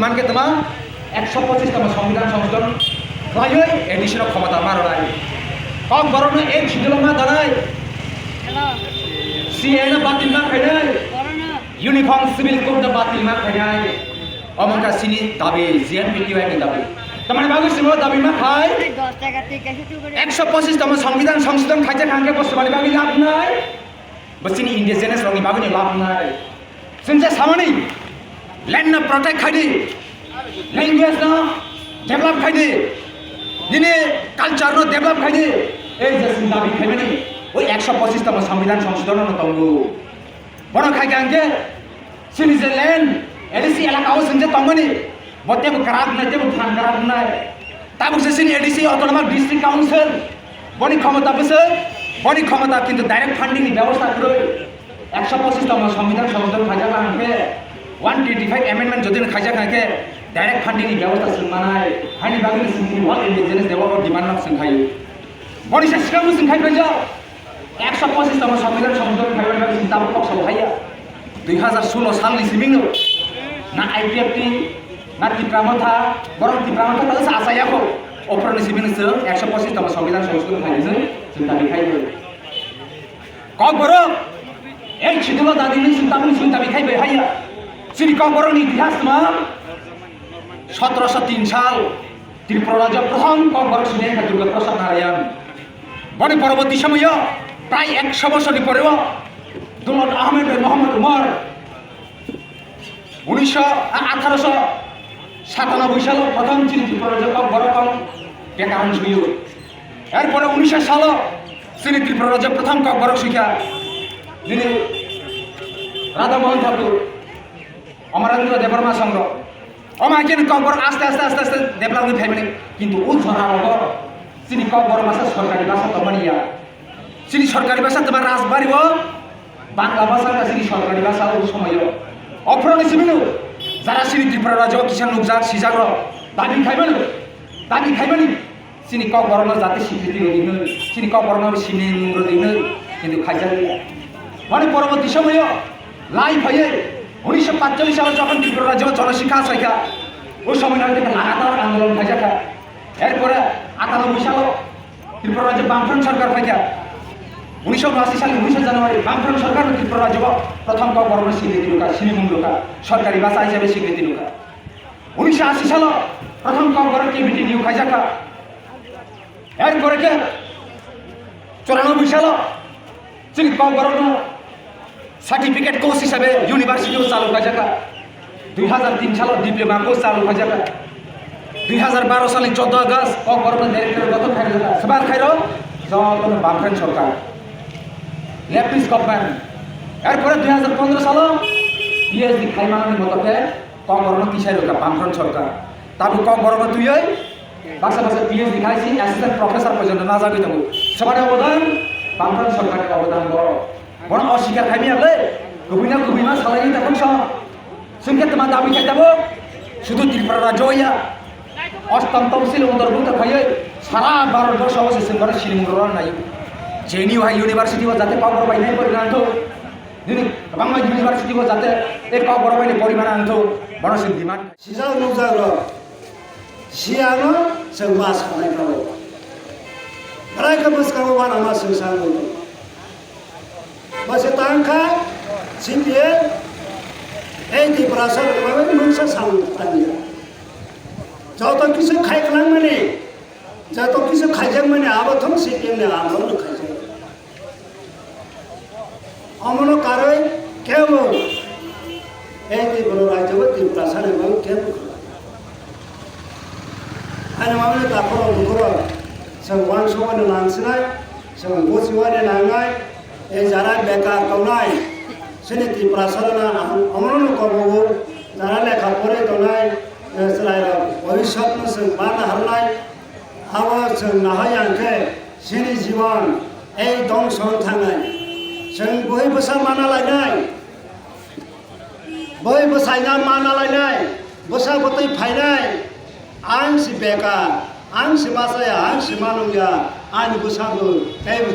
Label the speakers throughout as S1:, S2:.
S1: সিনি ডিমান্ডকে তোমার একশো পঁচিশতম সংবিধান সংশোধন হয়ে। এডিশনের ক্ষমতা মারাই কম বরং এই শিডিউলমা দাঁড়াই সিএন বাতিল মা খাইনাই ইউনিফর্ম সিভিল কোড বাতিল মা খাইনাই অমনকা সিনি দাবি জিএন পিটিআই দাবি তার বাবু সিংহ দাবি। মা খাই
S2: দশ টাকা থেকে শুরু করে
S1: একশো পঁচিশতম সংবিধান সংশোধন খাইছে খাঙ্গে বসবানি বাবি লাভ নাই। বসিনি ইন্ডিজেনাস রঙি বাবিনি লাভ নাই। শুনছে সামনি? ল্যান্ড না প্রটেক্ট খাইদি। ল্যাঙ্গুয়েজ না ডেভেলপ খাইদি। দিনে কালচার না ডেভেলপ খাইদি, এই যে দাবি খাইবেনি ওই একশো পঁচিশতম সংবিধান সংশোধন তঙ্গু বড় খাইকে আঙ্কে সিনি যে ল্যান্ড এডিসি এলাকাও শুনছে তঙ্গনি বতেব কারাত নাই তেব থান কারাত নাই। তাবুক সিনি এডিসি অটোনমাস ডিস্ট্রিক্ট কাউন্সিল বনি ক্ষমতা বসে বনি ক্ষমতা কিন্তু ডাইরেক্ট ফান্ডিং ব্যবস্থা করে একশো পঁচিশতম সংবিধান সংশোধন খাইজা খাঁকে ওয়ান টোয়েন্টি ফাইভ অ্যামেন্ডমেন্ট যদি খাইজা খাইকে ডাইরেক্ট ফান্ডিংনি ব্যবস্থা সোंनाय हानि बागै सोंनि वाल इन्डिजिनियास डेभेलपमेन्ट डिमान्ड सोंखायो मनिसा सिगांबो सोंखायबाय जा একশো পঁচিশতম সংবিধান সংশোধন খাইবার চিন্তা পক্ষ সভাইয়া দুই হাজার ষোলো সালনি সিমিং না আইপিএফটি না তিপ্রামথা বরং তিপ্রামথা তাহলে আসাইয়াকো অপরানি সিমিংসো একশো পঁচিশতম সংবিধান সংশোধন খাইছে চিন্তা দেখাইবে কক বড় এই ছিটুলো দাদিনি চিন্তা চিন্তা দেখাইবে হাইয়া শ্রী কক ইতিহাস মা সতেরোশো তিন সাল ত্রিপুরা রাজ্য প্রথম বড় ছিলেন দুর্গা প্রসাদ নারায়ণ। বনে পরবর্তী সময় প্রায় একশো বছরের পরেও দুলত আহমেদ মোহাম্মদ উমর উনিশশো আঠারোশো সাতানব্বই সালে প্রথম চীন ত্রিপুরা বড় কম ব্যাকরণ শুরু এরপরে উনিশশো সাল শ্রী ত্রিপুরা রাজ্য প্রথম বড় শিক্ষা যিনি রাধামোহন ঠাকুর অমরেন্দ্র দেববর্মা সংঘ অমাকেন কক বড় আস্তে আস্তে আস্তে আস্তে ডেভেলপমেন্ট থাকবে কিন্তু ও ধরার অগর। তিনি কক বড় ভাষা সরকারি ভাষা তমানিয়া তিনি সরকারি ভাষা, তোমার রাজবাড়িব বাংলা ভাষার কাছে সরকারি ভাষা, ও সময় অফরণে সিমিনু যারা সিনি ত্রিপুরা রাজ্য কিষান লোকজাক সিজাগ্র দাবি খাইবেন দাবি খাইবেন চিনি কক বরণ যাতে স্বীকৃতি দিন চিনি কক বরণ সিনি দিন কিন্তু খাইজা মানে পরবর্তী সময় লাইভ হয়ে উনিশশো পাঁচচল্লিশ সালে যখন ত্রিপুরা রাজ্য জনশিক্ষা শিক্ষা ওই সময় থেকে লাগাতার আন্দোলন খাইজা খা এরপরে আটানব্বই সাল ত্রিপুরা রাজ্য বামফ্রন্ট সরকার খাইজা উনিশশো উনআশি সালে উনিশে জানুয়ারি বামফ্রন্ট সরকার ত্রিপুরা রাজ্য প্রথম বরণ স্বীকৃতি লোকা সিনিমুং লোকা, সরকারি ভাষা হিসেবে স্বীকৃতি লোকা। উনিশশো আশি সাল প্রথম বরণ কেবিটি নিউ খাইজা খা এরপরে চুরানব্বই সাল কক বরণ সার্টিফিকেট কোর্স হিসাবে ইউনিভার্সিটিও চালু হয়ে যাকা। দুই হাজার তিন সাল ডিপ্লোমা কোর্স চালু হয়ে যাকা। দুই হাজার বারো সালে চোদ্দ আগস্ট গত খাই যখন বামফ্রেন্ট সরকার। লেফটিস্ট গভর্নমেন্ট এরপরে দুই হাজার পনেরো সাল পিএইচডি খাইমানি মতকে কক বরণ কিসাই রোকা বামফ্রেন্ট সরকার। তারপর কক বরণ তুই বাসা বাসা পিএইচডি খাইছি অ্যাসিস্ট্যান্ট প্রফেসর পর্যন্ত না যাবি তবু। সবার অবদান বামফ্রেন্ট সরকারের অবদান বড়।
S3: Orang awas sikir kami ya, gue. Kebunnya kebunnya salah ini terbang sama. Sungkit teman tapi kita tahu. Sudut di perajo ya. Awas tonton sih lo untuk bunga kayak. Sarah baru dua sawah sistem baru sini mengurangkan lagi. Jenny wah university wah jatuh power by name pada nanti. Ini bangga university wah jatuh. Eh power by name pada mana nanti. Baru sih diman. Sisa untuk zaro. Siapa sembah sekali kalau. Mereka bersama-sama sesama untuk. masitangka sindiye এই দি ব্রাসার ভাবে মানুষ সাল তানি যত কিছু খাই খালাম মানে যত কিছু খাইজাম মানে আবার থম সিকিমে আমরণ খাইজাম অমন কারণ কেউ এই দি বড় রাজ্য দি ব্রাসার ভাবে কেউ আর মামলে তারপর অনুগ্রহ जों मान समानै लांसिनाय जों गसिवानै लांनाय এই যারা বেকার তনাই সেটি প্রাসাদনা অমরণ করব যারা লেখা পড়ে তনাই ভবিষ্যৎ বাদ হারলাই আবার নাহাই আঙ্কে সিনি জীবন এই দংশ থাঙাই जों बयबो माना लायनाय बयबो सायना माना लायनाय बोसा बोथै फायनाय आं सि बेकार आं सि बासाया आं सि मानुया आंनि बोसाबो जायबो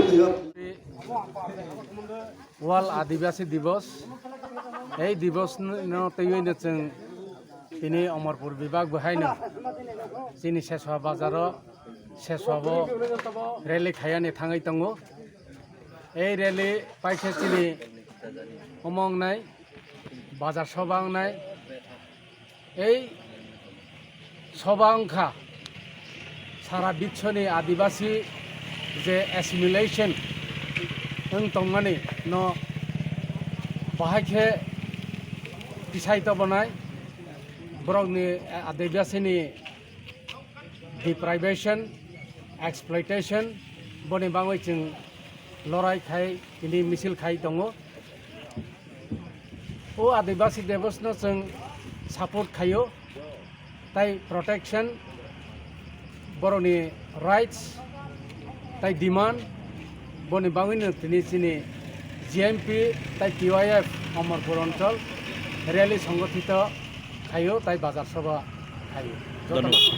S4: ওয়াল আদিবাসী দিবস। এই দিবস ইয়ে তিনি অমরপুর বিভাগ বহাইন চিনি শেষ হওয়া বাজার শেষ হব। রেলি খাইয়ানি থাঙাই তঙ এই রেলি পাইছে তিনি অমং নাই, বাজার সবাং নাই। এই সবাংখা সারা বিশ্বনি আদিবাসী যে এসিমিলেশন heng tongmani no bahai khe pisai to banai borok ni adivasi ni deprivation exploitation bani bangoi chung lorai khai ini misil khai tongo ও আদিবাসী দেবসন जों সাপোর্ট খাইও তাই প্রটেকশন বরনি রাইটস তাই ডিমান্ড বনি বাঙিনো তিনি চিনি জিএমপি তাই টিওয়াইএফ অমরপুর অঞ্চল র্যালি সংগঠিত, খাইও, তাই বাজার সভা খাইও
S5: ধন্যবাদ।